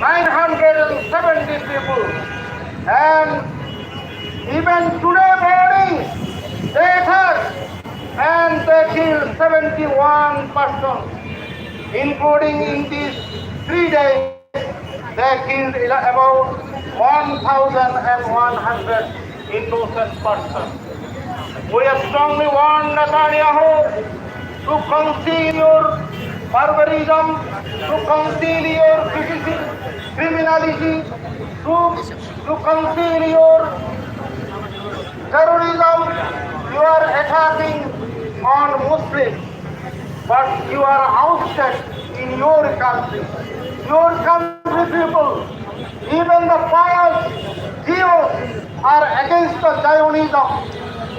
970 people. And even today morning, they attacked and they killed 71 persons, including in these three days, they killed about 1,100 innocent persons. We strongly warned Netanyahu to conceal your barbarism, to conceal your criminality, to, to conceal your terrorism. You are attacking on Muslims, but you are ousted in your country. Your country people, even the pious Jews are against the Zionism.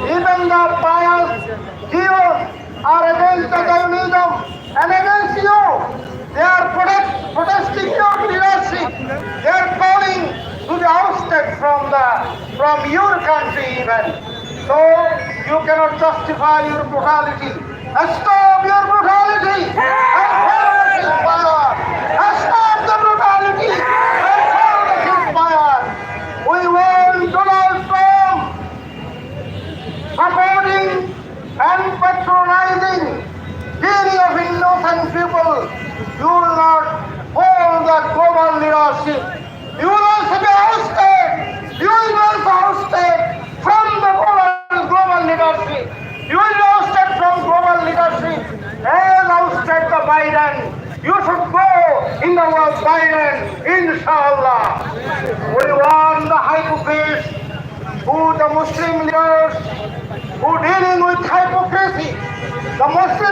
Even the pious Jews are against the Zionism and against you. They are protest, protesting your leadership. They are calling to be ousted from the from your country even. So you cannot justify your brutality. Stop your brutality and follow the fire. Stop the brutality and follow the fire. We want Donald Trump supporting and patronizing killing of innocent people. You will not hold the global leadership. You will also be ousted. You will be ousted from the global, leadership. You will be ousted from global leadership. As ousted the Biden. You should go in the world Biden, inshallah. We want the hypocrites who the Muslim leaders who dealing with hypocrisy. The Muslim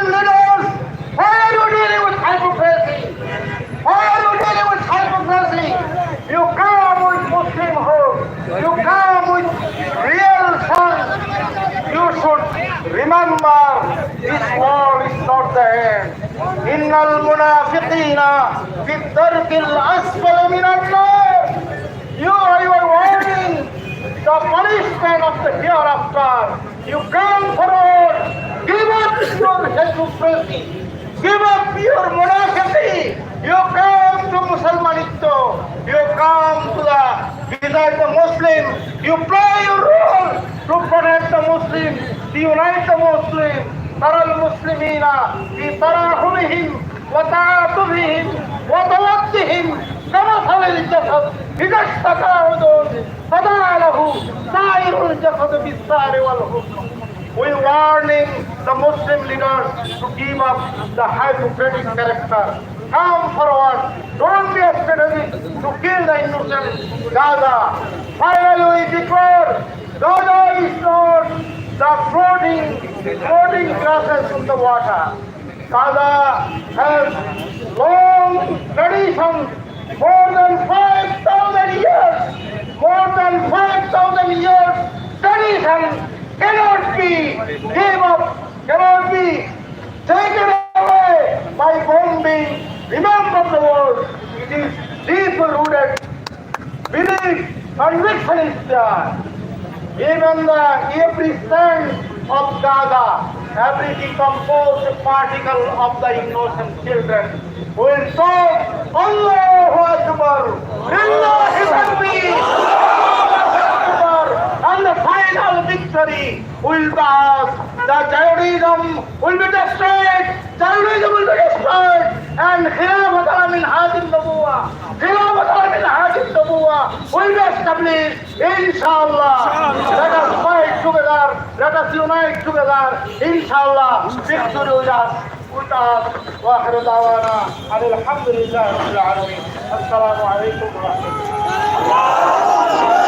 المنافقين في الدرك الأسفل من النار. You are you are warning the punishment of the hereafter. You come forward, give up your hypocrisy, give up your monarchy. You come to Musalmanito, you come to the beside the Muslim, you play your role to protect the Muslim, to unite the Muslim. ترى المسلمين في تراحمهم وتعاطفهم وتودهم كمثل الجسد إذا اشتكى عضو فدعا له سائر الجسد بالسهر والحزن We warning the Muslim leaders to give up the hypocritic character. Come forward. Don't be a strategy to kill the innocent Gaza. Finally, we declare Gaza is not the floating, floating grasses in the water. Gaza has long traditions, more than 5,000 years, more than 5,000 years tradition cannot be gave up, cannot be taken away by bombing. Remember the word, it is deep rooted belief, conviction is there. Even the every cell of Gaza, every decomposed particle of the innocent children. Will talk Allahu Akbar, Lillahi Takbir, Akbar, and the final victory will be ours. The terrorism will be destroyed, terrorism will be destroyed, and Khilafat al-Amin Hadim Nabuwa, Khilafat al-Amin Hadim Nabuwa will be established, inshallah. কাছেও না একটু বেজার ইনশাআল্লাহ বিক্টরি উজাস উতাস واخر دعوانا ان الحمد لله رب العالمين السلام عليكم ورحمه الله